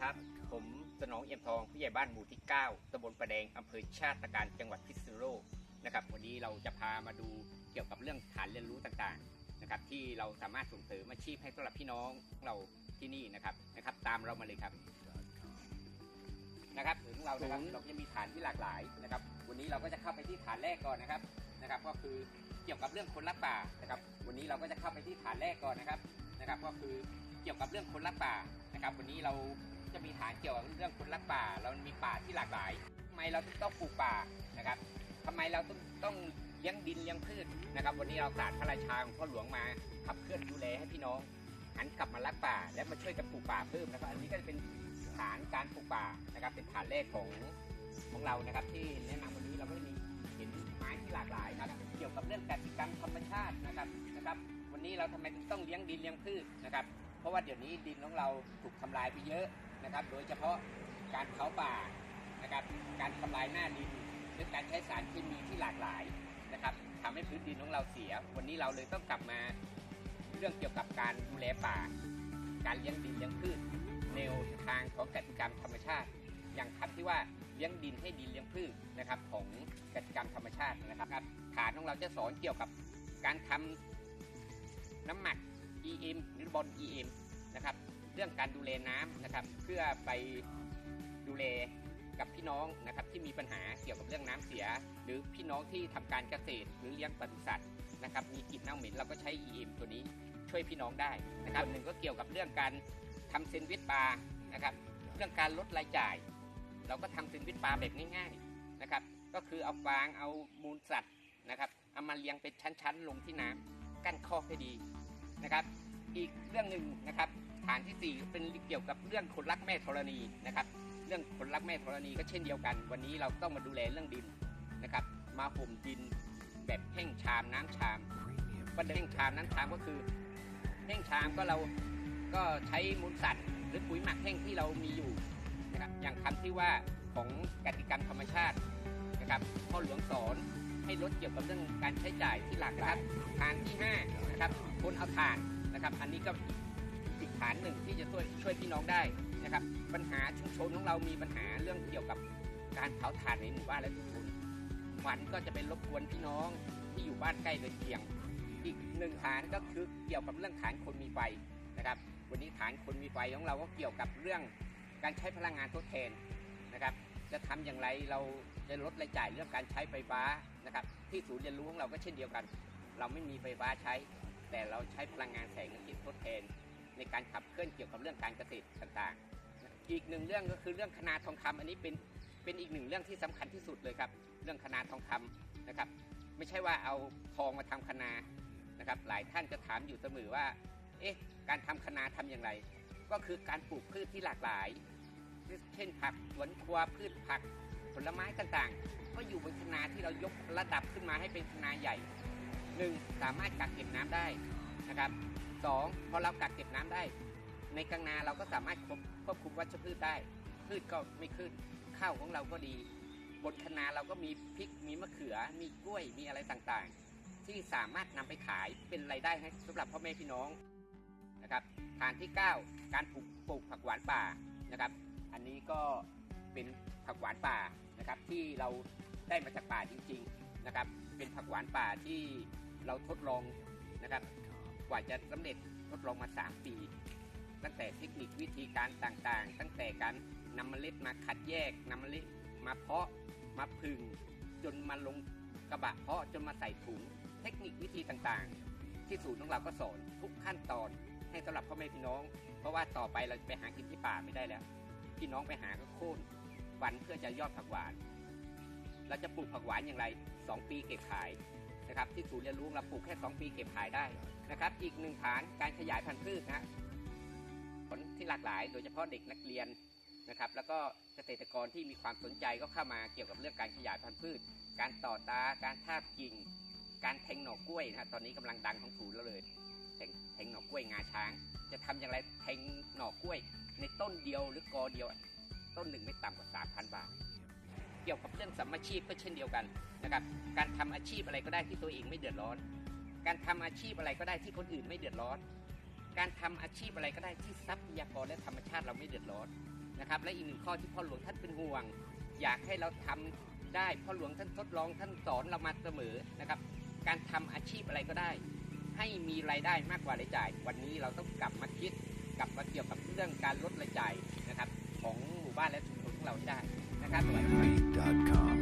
ครับ ผมสนองเอี่ยมทองผู้ใหญ่บ้านหมู่ที่ 9ตำบลประแดงอำเภอชาติการจังหวัดพิษณุโลกนะครับวันนี้เราจะพามาดูเกี่ยวกับเรื่องฐานเรียนรู้ต่างๆนะครับที่เราสามารถส่งเสริมอาชีพให้สำหรับพี่น้องเราที่นี่นะครับนะครับ ตามเรามาเลยครับนะครับถึงเรานะครับเราจะมีฐานที่หลากหลายนะครับ วันนี้เราก็จะเข้าไปที่ฐานแรกก่อนนะครับนะครับ ก็คือเกี่ยวกับเรื่องคนรักป่านะครับ วันนี้เราก็จะเข้าไปที่ฐานแรกก่อนนะครับนะครับ ก็คือเกี่ยวกับเรื่องคนรักป่านะครับ วันนี้เรา จะมีฐานเกี่ยวกับเรื่องคนรักป่า เรามีป่าที่หลากหลายทำไมเราถึงต้องปลูกป่านะครับทำไมเราต้องต้องเลี้ยงดินเลี้ยงพืชนะครับ วันนี้เราศาสตร์พระราชาของพ่อหลวงมาขับเคลื่อนดูแลให้พี่น้องหันกลับมารักป่า และมาช่วยกันปลูกป่าเพิ่มนะครับอันนี้ก็จะเป็นฐานการปลูกป่านะครับ เป็นฐานแรกของของเรานะครับที่แนะนำวันนี้เราก็มีเห็นไม้ที่หลากหลายนะครับเกี่ยวกับเรื่องกสิกรรมธรรมชาตินะครับนะครับ วันนี้เราทำไมต้องเลี้ยงดินเลี้ยงพืชนะครับ ราะว่าเดี๋ยวนี้ดินของเราถูกทำลายไปเยอะนะครับ โดยเฉพาะการเผาป่านะครับการทำลายหน้าดินหรือการใช้สารเคมีที่หลากหลายนะครับทำให้พื้นดินของเราเสีย วันนี้เราเลยต้องกลับมาเรื่องเกี่ยวกับการดูแลป่า การเลี้ยงดินเลี้ยงพืชแนวทางของกติกรรมธรรมชาติ อย่างคำที่ว่าเลี้ยงดินให้ดินเลี้ยงพืชนะครับ ของกติกรรมธรรมชาตินะครับฐานของเราจะสอนเกี่ยวกับการทำน้ำหมัก EM หรือบอล EM นะครับเรื่องการดูแลน้ำนะครับเพื่อไปดูแลกับพี่น้องนะครับที่มีปัญหาเกี่ยวกับเรื่องน้ำเสีย หรือพี่น้องที่ทำการเกษตรหรือเลี้ยงปศุสัตว์นะครับมีกลิ่นเน่าเหม็นเราก็ใช้ EM ตัวนี้ช่วยพี่น้องได้นะครับหนึ่งก็เกี่ยวกับเรื่องการทำเซนวิชปลานะครับเรื่องการลดรายจ่าย เราก็ทำเซนวิชปลาแบบง่ายๆนะครับก็คือเอาฟางเอามูลสัตว์นะครับเอามาเลี้ยงเป็นชั้นๆ ลงที่น้ำกั้นคอกให้ดี นะครับ อีกเรื่องหนึ่งนะครับฐานที่ 4 เป็นเกี่ยวกับเรื่องคนรักแม่ธรณีนะครับ เรื่องคนรักแม่ธรณีก็เช่นเดียวกัน วันนี้เราต้องมาดูแลเรื่องดินนะครับ มาห่มดินแบบแห้งชามน้ำชามประเด็นแห้งชามน้ำชามก็คือแห้งชามก็เราก็ใช้มูลสัตว์ หรือปุ๋ยหมักแห้งที่เรามีอยู่นะครับอย่างคำที่ว่าของกติกรรมธรรมชาตินะครับพ่อหลวงสอน ให้ลดเกี่ยวกับเรื่องการใช้จ่ายที่หลักนะครับฐานที่5นะครับคนเอาถ่านนะครับ อันนี้ก็อีกฐานหนึ่งที่จะช่วยช่วยพี่น้องได้นะครับ ปัญหาชุมชนของเรามีปัญหาเรื่องเกี่ยวกับการเผาถ่านในหมู่บ้านและชุมชนควันก็จะเป็นรบกวนพี่น้องที่อยู่บ้านใกล้เรือนเคียง อีกหนึ่งฐานก็คือเกี่ยวกับเรื่องฐานคนมีไฟนะครับ วันนี้ฐานคนมีไฟของเราก็เกี่ยวกับเรื่องการใช้พลังงานทดแทนนะครับ จะทำอย่างไรเราจะลดรายจ่ายเรื่องการใช้ไฟฟ้านะครับที่ศูนย์เรียนรู้ของเราก็เช่นเดียวกัน เราไม่มีไฟฟ้าใช้ แต่เราใช้พลังงานแสงอาทิตย์ทดแทน ในการขับเคลื่อนเกี่ยวกับเรื่องการเกษตรต่างๆ อีกหนึ่งเรื่องก็คือเรื่องคณาทองคำอันนี้เป็นเป็นอีกหนึ่งเรื่องที่สำคัญที่สุดเลยครับ เรื่องคณาทองคำนะครับ ไม่ใช่ว่าเอาทองมาทำคณานะครับ หลายท่านจะถามอยู่เสมอว่า เอ๊ะ การทำคณาทำอย่างไร ก็คือการปลูกพืชที่หลากหลาย เช่นผักสวนครัวพืชผัก ผลไม้ต่างๆ ก็อยู่บนคณาที่เรายกระดับขึ้นมาให้เป็นคณาใหญ่หนึ่งสามารถกักเก็บน้ำได้นะครับสองพอเรากักเก็บน้ำได้ ในกลางนาเราก็สามารถควบควบคุมวัชพืชได้ พืชก็ไม่ขึ้นข้าวของเราก็ดี บนคะนาเราก็มีพริกมีมะเขือ มีกล้วยมีอะไรต่างๆ ที่สามารถนำไปขายเป็นรายได้ให้สำหรับพ่อแม่พี่น้องนะครับฐานที่ 9 การปลูกปลูกผักหวานป่านะครับ อันนี้ก็เป็นผักหวานป่านะครับ ที่เราได้มาจากป่าจริงๆนะครับ เป็นผักหวานป่าที่เราทดลองนะครับ กว่าจะสำเร็จทดลองมา 3 ปี ตั้งแต่เทคนิควิธีการต่างๆ ตั้งแต่การนำเมล็ดมาคัดแยกนำเมล็ดมาเพาะมาผึ่งจนมาลงกระบะเพาะจนมาใส่ถุงเทคนิควิธีต่างๆ ที่ศูนย์ของเราก็สอนทุกขั้นตอนให้สำหรับพ่อแม่พี่น้อง เพราะว่าต่อไปเราจะไปหากินที่ป่าไม่ได้แล้ว พี่น้องไปหาก็โค่นวันเพื่อจะยอดผักหวาน เราจะปลูกผักหวานอย่างไร 2 ปีเก็บขายนะครับ ที่ศูนย์เรียนรู้เราปลูกแค่ 2 ปีเก็บขายได้นะครับ อีกหนึ่งฐานการขยายพันธุ์พืชนะผลที่หลากหลาย โดยเฉพาะเด็กนักเรียนนะครับ แล้วก็เกษตรกรที่มีความสนใจก็เข้ามาเกี่ยวกับเรื่องการขยายพันธุ์พืช การต่อตาการทาบกิ่ง การแทงหน่อกล้วยนะตอนนี้กำลังดังของศูนย์เราเลยแทงแทงหน่อกล้วยงาช้าง จะทำอย่างไรแทงหน่อกล้วย ในต้นเดียวหรือกอเดียว ต้นหนึ่งไม่ต่ำกว่า3,000บาท เกี่ยวกับเรื่องสัมมาชีพก็เช่นเดียวกันนะครับ การทำอาชีพอะไรก็ได้ที่ตัวเองไม่เดือดร้อน การทำอาชีพอะไรก็ได้ที่คนอื่นไม่เดือดร้อน การทำอาชีพอะไรก็ได้ที่ทรัพยากรและธรรมชาติเราไม่เดือดร้อนนะครับ และอีกหนึ่งข้อที่พ่อหลวงท่านเป็นห่วง อยากให้เราทำได้พ่อหลวงท่านทดลองท่านสอนเรามาเสมอนะครับ การทำอาชีพอะไรก็ได้ ให้มีรายได้มากกว่ารายจ่าย วันนี้เราต้องกลับมาคิดกลับมาเกี่ยวกับเรื่องการลดรายจ่ายนะครับ ของหมู่บ้านและชุมชนของเราได้นะครับสวัสดีครับ